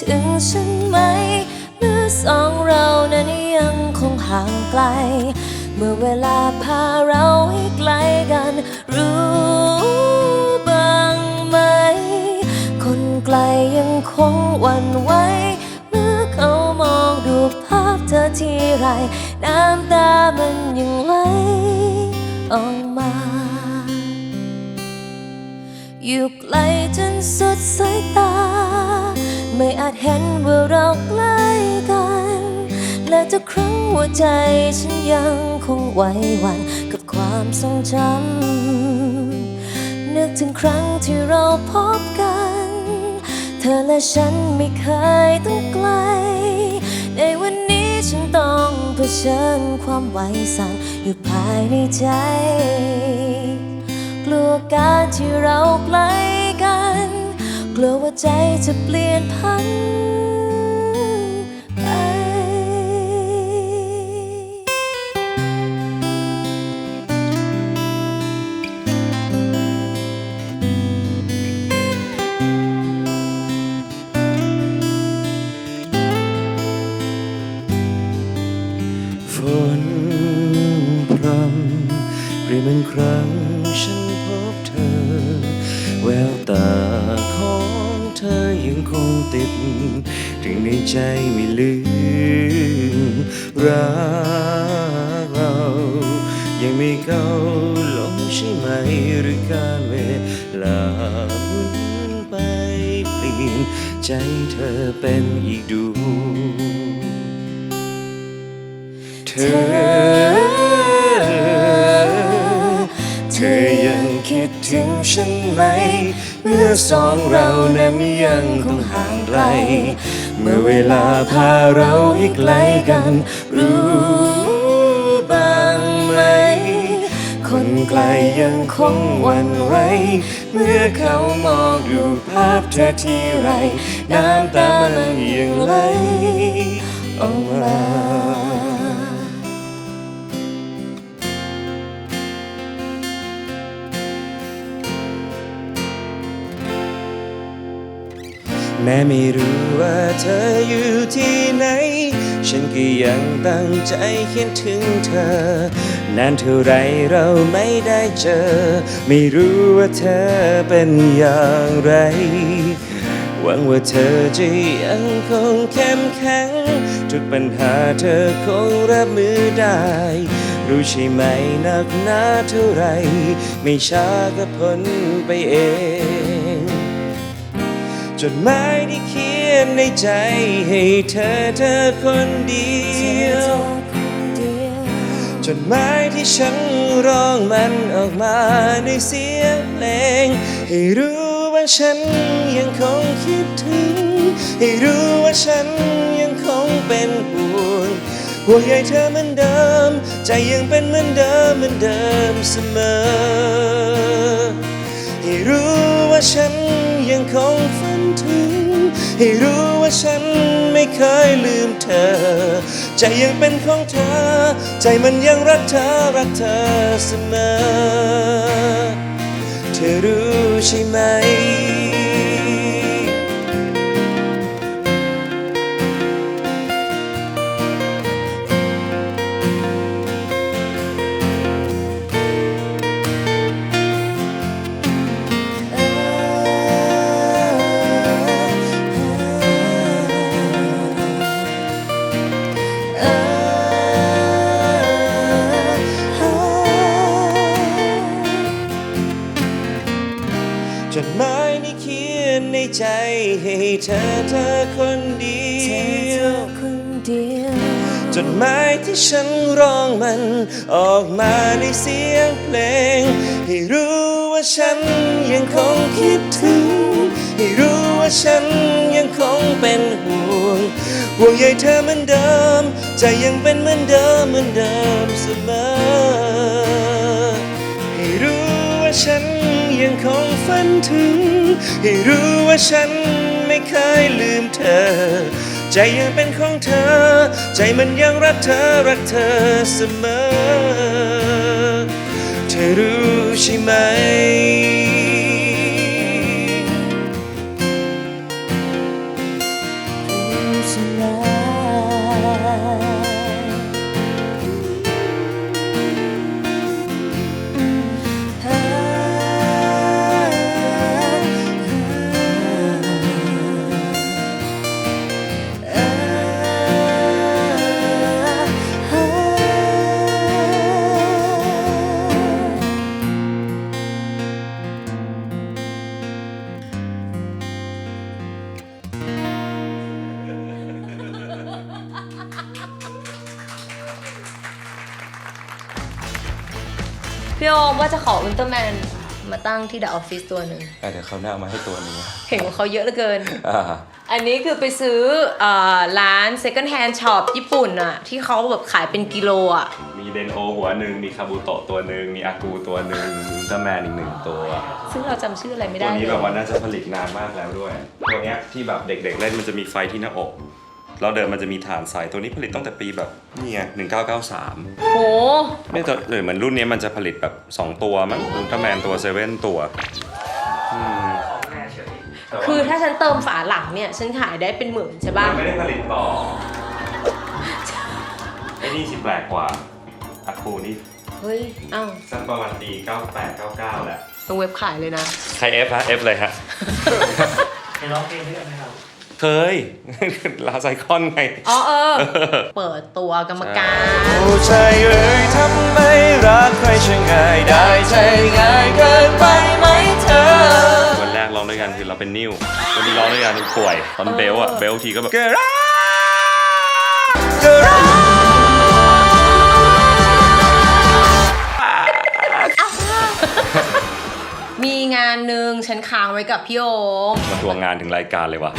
ถึงฉันไหม เมื่อสองเรานั้นยังคงห่างไกล เมื่อเวลาพาเราให้ไกลกัน รู้บ้างไหม คนไกลยังคงหวั่นไหวเมื่อเขามองดูภาพเธอทีไร น้ำตามันยังไหลออกมาอยู่ไกลจนสุดสายตา ไม่อาจเห็นว่าเราใกล้กัน และทุกครั้งหัวใจฉันยังคงไหวหวั่นกับความทรงจำนึกถึงครั้งที่เราพบกัน เธอและฉันไม่เคยต้องไกล ในวันนี้ฉันต้องเผชิญความไหวสั่นอยู่ภายในใจ กลัวการที่เราใกล้ กลัวว่าใจจะเปลี่ยนพันไปฝนพรำปริมันครั้ง ววตาของเธอยังคงติดถึงในใจไม่ลืมรักเรา ยังไม่เก้าลงใช่ไหมหรือการเวลาหุนไปเปลี่ยนใจเธอเป็นอีกดูเธอ เธอ คิดถึงฉันไหม เมื่อสองเรานั้นยังคงห่างไกล เมื่อเวลาพาเราให้ไกลกัน รู้บ้างไหม คนไกลยังคงหวั่นไหวเมื่อเขามองดูภาพเธอที่ไร น้ำตามันยังไหลออกมา แม้ไม่รู้ว่าเธออยู่ที่ไหน ฉันก็ยังตั้งใจเขียนถึงเธอนานเท่าไรเราไม่ได้เจอ ไม่รู้ว่าเธอเป็นอย่างไรหวังว่าเธอจะยังคงเข้มแข็งทุกปัญหาเธอคงรับมือได้ รู้ใช่ไหมนักหนาเท่าไร ไม่ช้าก็พ้นไปเอง จดหมายที่เขียนในใจให้เธอเธอคนเดียว จดหมายที่ฉันร้องมันออกมาในเสียงเพลง ให้รู้ว่าฉันยังคงคิดถึง ให้รู้ว่าฉันยังคงเป็นห่วงห่วงใยเธอเหมือนเดิม ใจยังเป็นเหมือนเดิมเหมือนเดิมเสมอ ให้รู้ว่าฉันยังคงฝัน ถึง ให้รู้ว่าฉันไม่เคยลืมเธอ ใจยังเป็นของเธอ ใจมันยังรักเธอ รักเธอเสมอ เธอรู้ใช่ไหม ใจให้เธอเธอคนเดียวคนเดียวจดหมายที่ฉันร้องมันออกมาในเสียงเพลง ให้รู้ว่าฉันยังคงคิดถึง ให้รู้ว่าฉันยังคงเป็นห่วงห่วงใยเธอเหมือนเดิมใจยังเป็นเหมือนเดิมเหมือนเดิมเสมอให้รู้ว่าฉันยังคงฝันถึง ให้รู้ว่าฉันไม่เคยลืมเธอ ใจยังเป็นของเธอ ใจมันยังรักเธอรักเธอเสมอ เธอรู้ใช่ไหม พี่โอมว่าจะขออุลตร้าแมนมาตั้งที่เดอะออฟฟิศตัวหนึ่งอะเดี๋ยวเขาวหน้าเอามาให้ตัวหนึงเห็นว่าเขาเยอะเหลือเกิน อ่าอันนี้คือไปซื้อเอ่อร้าน second hand shop ญี่ปุ่นอะที่เขาแบบขายเป็นกิโลอะมีเดนโอหัวหนึ่งมีคาบูโตะตัวหนึ่งมีอากูตัวหนึ่งมีอุลตร้าแมนอีกหนึ่งตัว ซึ่งเราจำชื่ออะไรไม่ตัได้วนี้เลแบบยว่าน่าจะผลิตนานมากแล้วด้วย ตัวเนี้ยที่แบบเด็กๆเล่นมันจะมีไฟที่หน้าอก แล้วเดินมันจะมีฐานใส่ตัวนี้ผลิตตั้งแต่ปีแบบนี่ไง1993โห ไม่แต่หรือเหมือนรุ่นนี้มันจะผลิตแบบ2ตัวมั้งอุลตร้าแมนตัวเซเว่นตัวอืมแต่ว่าคือถ้าฉันเติมฝาหลังเนี่ย ฉันขายได้เป็นหมื่นใช่ป่ะ มันไม่ได้ผลิตต่อไอ้นี่สิแปลกกว่าอากูนี่เฮ้ย เอ้าสักประมาณปี98 99แหละตรงเว็บขายเลยนะ ใคร F ฮะ F เลยฮะเคยร้องเพลงด้วยกันไหมครับ เคย ลาไซคอนไง อ๋อเออ เปิดตัวกรรมการ โอ้ใจเอ่ยทำไมรักใครช่างง่ายได้ใจง่ายเกินไปไหมเธอ วันแรกร้องด้วยกันคือเราเป็นนิ้ว วันนี้ร้องด้วยกันคือป่วย ตอนเบลอะเบลทีก็แบบเกรักเกรักานหนึ่งฉันค้างไว้กับพี่โอม มาทวงงานถึงรายการเลยวะ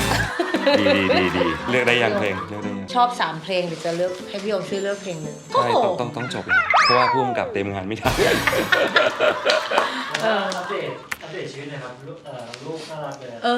ดีดีดีดีเลือกได้ยังเพลงเลือกได้ยังชอบสามเพลงเดี๋ยวจะเลือกให้พี่โอมช่วยเลือกเพลงหนึ่งใช่ต้องต้องต้องจบแล้วเพราะว่าพุ่มกับเต็มงานไม่ได้เอออัปเดตอัปเดตชีวิตหน่อยครับลูกเอ่อลูกน่ารักเลยเอ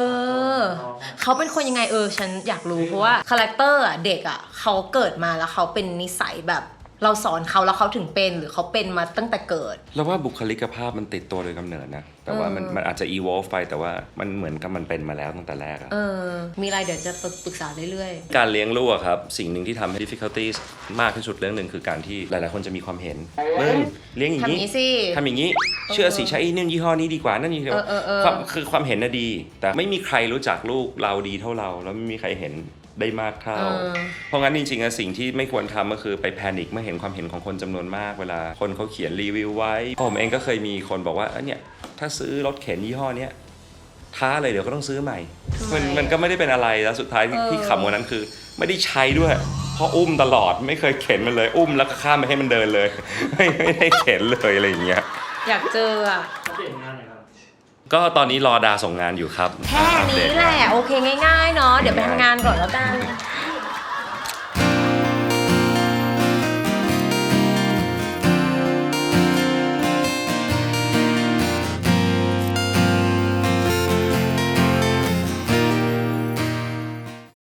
อน้องเขาเป็นคนยังไงเออ ฉันอยากรู้เพราะว่าคาแรคเตอร์อะเด็กอะเขาเกิดมาแล้วเขาเป็นนิสัยแบบ เราสอนเขาแล้วเขาถึงเป็นหรือเขาเป็นมาตั้งแต่เกิด แล้วว่าบุคลิกภาพมันติดตัวโดยกำเนิดนะ แต่ว่ามันเออมันอาจจะ evolve ไปแต่ว่ามันเหมือนกับมันเป็นมาแล้วตั้งแต่แรกอะเออ มีอะไรเดี๋ยวจะปรึกษาเรื่อยการเลี้ยงลูกอะครับ สิ่งหนึ่งที่ทำให้ difficulties มากที่สุดเรื่องหนึ่งคือการที่หลายๆคนจะมีความเห็นมึงเลี้ยงอๆย่างทำนี้นี้สิทำอย่างนี้ เชื่อสิใช้นั่นยี่ห้อนี้ดีกว่านั่นยี่ห้อเออเออเออความคือความเห็นน่ะดี แต่ไม่มีใครรู้จักลูกเราดีเท่าเรา แล้วไม่มีใครเห็น ได้มากเท่าเออเพราะงั้นจริงๆอะสิ่งที่ไม่ควรทำก็คือไปแพนิคเมื่อเห็นความเห็นของคนจำนวนมากเวลา คนเขาเขียนรีวิวไว้ ผมเองก็เคยมีคนบอกว่าเอ้ยเนี่ยถ้าซื้อรถเข็นยี่ห้อเนี้ยท้าเลยเดี๋ยวก็ต้องซื้อใหม่ มันมันก็ไม่ได้เป็นอะไรแล้วสุดท้ายที่เออที่ขำกว่านั้นคือ ไม่ได้ใช้ด้วย เพราะอุ้มตลอดไม่เคยเข็นมันเลย อุ้มแล้วก็ข้ามไปให้มันเดินเลย ไม่ไม่ได้เข็นเลยอะไรอย่างเงี้ยอยากเจออะ ก็ตอนนี้รอดาส่งงานอยู่ครับแค่นี้แหละ โอเคง่ายๆเนาะเดี๋ยวไปทำงานก่อนแล้วกันค